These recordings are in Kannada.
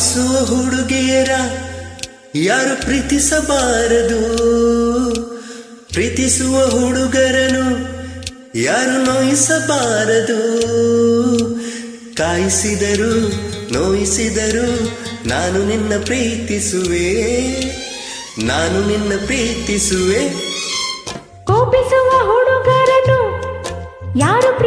ಕಾಯಿಸುವ ಹುಡುಗಿಯರ ಯಾರು ಪ್ರೀತಿಸಬಾರದು? ಪ್ರೀತಿಸುವ ಹುಡುಗರನು ಯಾರು ನೋಯಿಸಬಾರದು? ಕಾಯಿಸಿದರು ನೋಯಿಸಿದರು ನಾನು ನಿನ್ನ ಪ್ರೀತಿಸುವೆ. ನಾನು ನಿನ್ನ ಪ್ರೀತಿಸುವೆ. ಕೋಪಿಸುವ ಹುಡುಗರನು ಯಾರು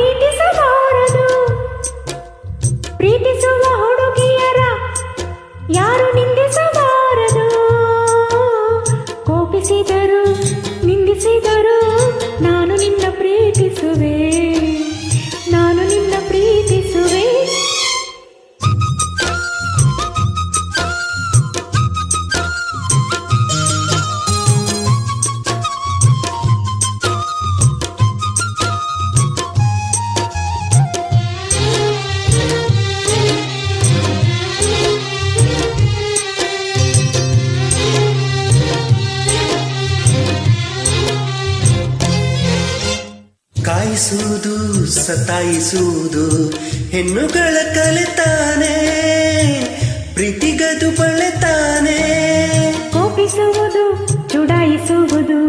ಸತಾಯಿಸುವುದು ಹೆಣ್ಣುಗಳ ಕಲೆತಾನೆ ಪ್ರೀತಿಗದು ಬಳೆತಾನೆ ಕೋಪಿಸುವುದು ಚುಡಾಯಿಸುವುದು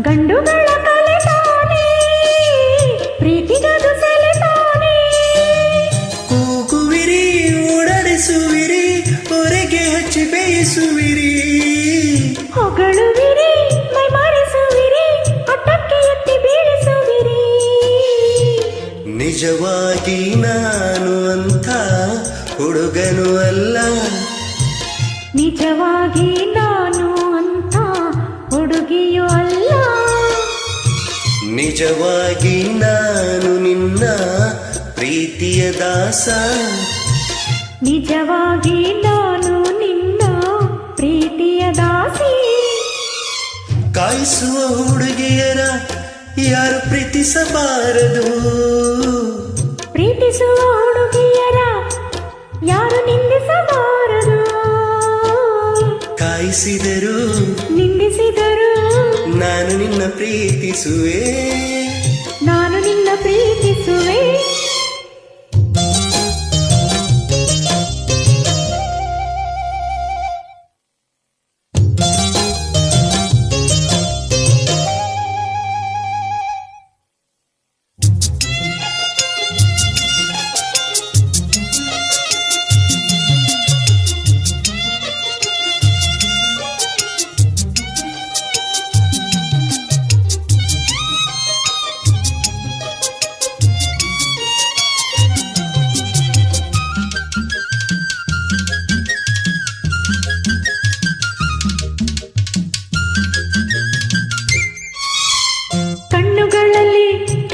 ಗಂಡುಗಳ ಕಲೆ ತಾನೇ ಪ್ರೀತಿಗದು ಸೆಲೆತಾನೆ ಕೂಗುವಿರಿ ಓಡಾಡಿಸುವಿರಿ ಹೊರಗೆ ಹಚ್ಚಿ ಬೇಯಿಸುವಿರಿ. ಹೊಗಳುವಿರಿ ನಿಜವಾಗಿ ನಾನು ಅಂತ ಹುಡುಗನು ಅಲ್ಲ. ನಿಜವಾಗಿ ನಾನು ಅಂತ ಹುಡುಗಿಯು ಅಲ್ಲ. ನಿಜವಾಗಿ ನಾನು ನಿನ್ನ ಪ್ರೀತಿಯ ದಾಸ. ನಿಜವಾಗಿ ನಾನು ನಿನ್ನ ಪ್ರೀತಿಯ ದಾಸಿ. ಕಾಯಿಸುವ ಹುಡುಗಿಯರ ಯಾರು ಪ್ರೀತಿಸಬಾರದು? ಪ್ರೀತಿಸುವ ಹುಡುಗಿಯರ ಯಾರು ನಿಂದಿಸಬಾರದು? ಕಾಯಿಸಿದರು ನಿಂದಿಸಿದರು ನಾನು ನಿನ್ನ ಪ್ರೀತಿಸುವೆ. ನಾನು ನಿನ್ನ ಪ್ರೀತಿಸುವೆ.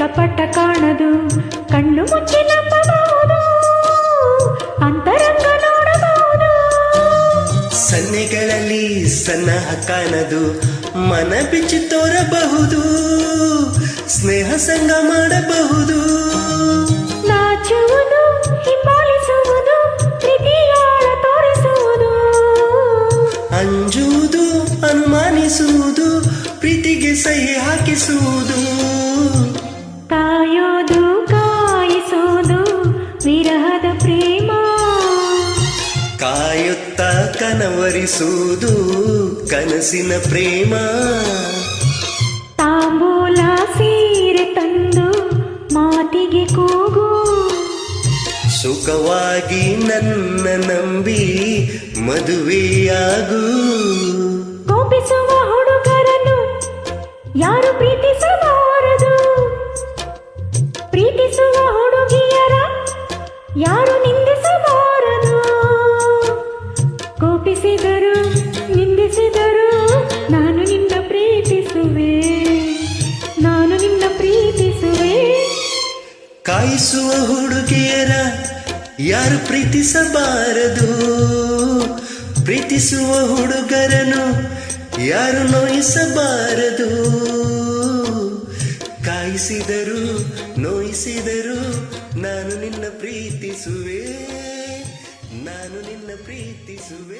ಕಪಟ ಕಾಣದು ಕಣ್ಣು ಮುಚ್ಚಿ ನಂಬಬಹುದು ಅಂತರಂಗ ನೋಡಬಹುದು. ಸನ್ನೆಗಳಲ್ಲಿ ಸನ್ನಹ ಕಾಣದು ಮನ ಬಿಚ್ಚಿ ತೋರಬಹುದು ಸ್ನೇಹ ಸಂಗ ಮಾಡಬಹುದು. ನಾಚುವುದು ಹಿಂಬಾಲಿಸುವುದು ಪ್ರೀತಿಯಾಳ ತೋರಿಸುವುದು. ಅಂಜುವುದು ಅನುಮಾನಿಸುವುದು ಪ್ರೀತಿಗೆ ಸಹಿ ಹಾಕಿಸುವುದು. ಕಾಯೋದು ಕಾಯಿಸೋದು ವಿರಹದ ಪ್ರೇಮ. ಕಾಯುತ್ತ ಕನವರಿಸುವುದು ಕನಸಿನ ಪ್ರೇಮ. ತಾಂಬೂಲ ಸೀರೆ ತಂದು ಮಾತಿಗೆ ಕೂಗು. ಸುಖವಾಗಿ ನನ್ನ ನಂಬಿ ಮದುವೆಯಾಗು. ಕೋಪಿಸುವ ಹುಡುಗರನ್ನು ಯಾರು ಪ್ರೀತಿಸಬಾರದು ಯಾರು ನಿಂದಿಸಬಾರದು? ಕೋಪಿಸಿದರು ನಿಂದಿಸಿದರು ನಾನು ನಿನ್ನ ಪ್ರೀತಿಸುವೆ. ನಾನು ನಿನ್ನ ಪ್ರೀತಿಸುವೆ. ಕಾಯಿಸುವ ಹುಡುಗಿಯರ ಯಾರು ಪ್ರೀತಿಸಬಾರದು? ಪ್ರೀತಿಸುವ ಹುಡುಗರನು ಯಾರು ನೋಯಿಸಬಾರದು? ಕಾಯಿಸಿದರು ನೋಯಿಸಿದರು ನಾನು ನಿನ್ನ ಪ್ರೀತಿಸುವೆ ನಾನು ನಿನ್ನ ಪ್ರೀತಿಸುವೆ.